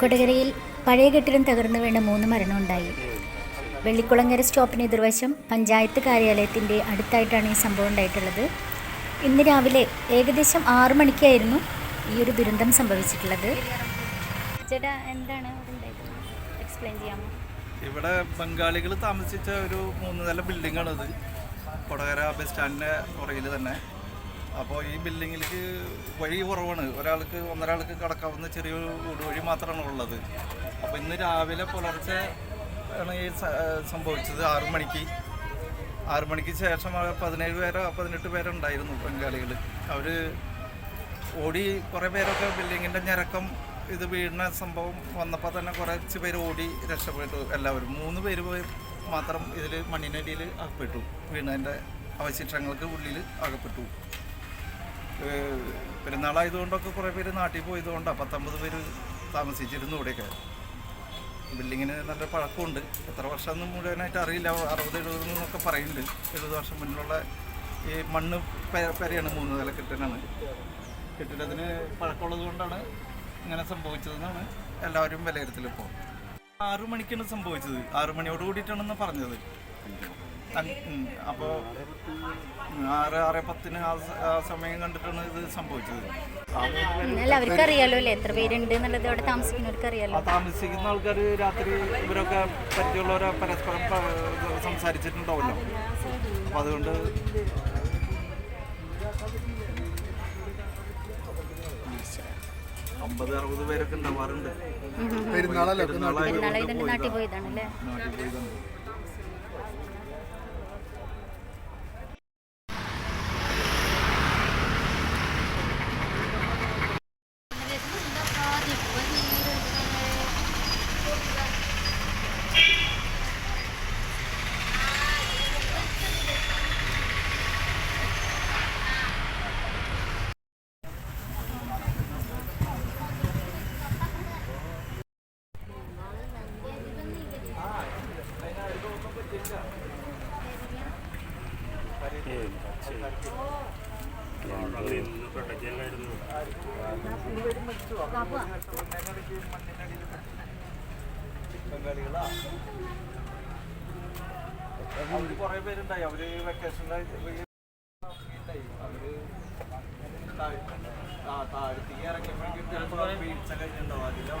കൊടകരയിൽ പഴയ കെട്ടിടം തകർന്നു വീണ മൂന്ന് മരണമുണ്ടായി. വെള്ളിക്കുളങ്ങര സ്റ്റോപ്പിന് എതിർവശം പഞ്ചായത്ത് കാര്യാലയത്തിന്റെ അടുത്തായിട്ടാണ് ഈ സംഭവം ഉണ്ടായിട്ടുള്ളത്. ഇന്ന് രാവിലെ ഏകദേശം ആറു മണിക്കായിരുന്നു ഈ ഒരു ദുരന്തം സംഭവിച്ചിട്ടുള്ളത്. ചേട്ടാ എന്താണ് എക്സ്പ്ലെയിൻ ചെയ്യാമോ? ഇവിടെ ബംഗാളികൾ താമസിച്ച ഒരു മൂന്ന് നില ബിൽഡിംഗ് ഇത്. കൊടകര ബസ് സ്റ്റാൻഡിന്റെ പുറകിൽ തന്നെ. അപ്പോൾ ഈ ബിൽഡിങ്ങിലേക്ക് വഴി കുറവാണ്. ഒരാൾക്ക് ഒന്നൊരാൾക്ക് കടക്കാവുന്ന ചെറിയൊരു വഴി മാത്രമാണ് ഉള്ളത്. അപ്പോൾ ഇന്ന് രാവിലെ പുലർച്ചെ ആണ് ഈ സംഭവിച്ചത് ആറു മണിക്ക്. ആറു മണിക്ക് ശേഷം പതിനേഴ് പേരോ പതിനെട്ട് പേരോ ഉണ്ടായിരുന്നു ബംഗാളികൾ അവർ ഓടി കുറേ പേരൊക്കെ ബിൽഡിങ്ങിന്റെ ഞരക്കം ഇത് വീഴുന്ന സംഭവം വന്നപ്പോൾ തന്നെ കുറച്ച് പേര് ഓടി രക്ഷപ്പെട്ടു എല്ലാവരും. മൂന്ന് പേര് മാത്രം ഇതിൽ മണ്ണിനടിയിൽ അകപ്പെട്ടു. വീണതിന്റെ അവശിഷ്ടങ്ങൾക്ക് ഉള്ളിൽ അകപ്പെട്ടു. പെരുന്നാളായതുകൊണ്ടൊക്കെ കുറേ പേര് നാട്ടിൽ പോയതുകൊണ്ടാണ് പത്തൊമ്പത് പേര് താമസിച്ചിരുന്നു ഇവിടെയൊക്കെ. ബിൽഡിങ്ങിന് നല്ല പഴക്കമുണ്ട്. എത്ര വർഷം മുഴുവനായിട്ട് അറിയില്ല. അറുപത് എഴുപത് എന്നൊക്കെ പറയുന്നുണ്ട്. എഴുപത് വർഷം മുന്നിലുള്ള ഈ മണ്ണ് പെരയാണ് മൂന്ന് നില കെട്ടിടമാണ്. കെട്ടിടത്തിന് പഴക്കമുള്ളത് കൊണ്ടാണ് ഇങ്ങനെ സംഭവിച്ചതെന്നാണ് എല്ലാവരും വിലയിരുത്തലിപ്പോൾ. ആറു മണിക്കാണ് സംഭവിച്ചത്. ആറു മണിയോട് കൂടിയിട്ടാണെന്ന് പറഞ്ഞത്. അപ്പോൾ ആറ് ആറ് പത്തിന് ആ സമയം കണ്ടിട്ടാണ് ഇത് സംഭവിച്ചത്. അവർക്ക് അറിയാലോ അല്ലേ? എത്ര പേരുണ്ട് എന്നുള്ളത് അവിടെ താമസിക്കുന്നവർക്ക് അറിയാലോ താമസിക്കുന്ന ആൾക്കാർ രാത്രി ഇവരൊക്കെ പരിചയമുള്ളവരെ പരസ്പരം സംസാരിച്ചിട്ടുണ്ടാവല്ലോ അപ്പം അതുകൊണ്ട് അമ്പത് അറുപത് പേരൊക്കെ ഉണ്ടാവാറുണ്ട്. പെരുന്നാളല്ലേ? പെരുന്നാളായതുകൊണ്ട് നാട്ടിൽ പോയതാണല്ലേ? നാട്ടിൽ പോയതാണ്. അവർ കുറേ പേരുണ്ടായി അവർ വെക്കേഷനിലായി അവർ താഴത്തേക്ക് ഇറങ്ങിയപ്പോഴേക്കും ചിലപ്പോൾ വീഴ്ച കഴിഞ്ഞിട്ടുണ്ടാവും അതിലും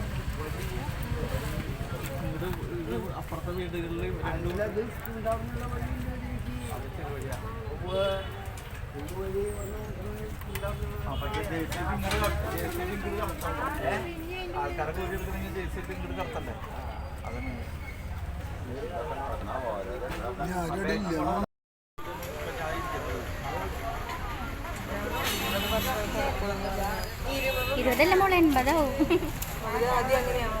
അപ്പുറത്തെ വീടുകളിൽ രണ്ടും അത് ചെറുവഴിയാ. ആ, പക്ഷേ JCB ഇങ്ങട് കട- JCB ഇങ്ങട് കടത്തണ്ടേ? ആൾക്കാരെ കൂടി എടുക്കണമെങ്കിൽ ജെ സി ബി ഇങ്ങോട്ട് കടത്തണ്ടേ അതന്നെ. ഇരുപതല്ല മോളെ? എൺപതാവും. ആദ്യം അങ്ങനെയാണ്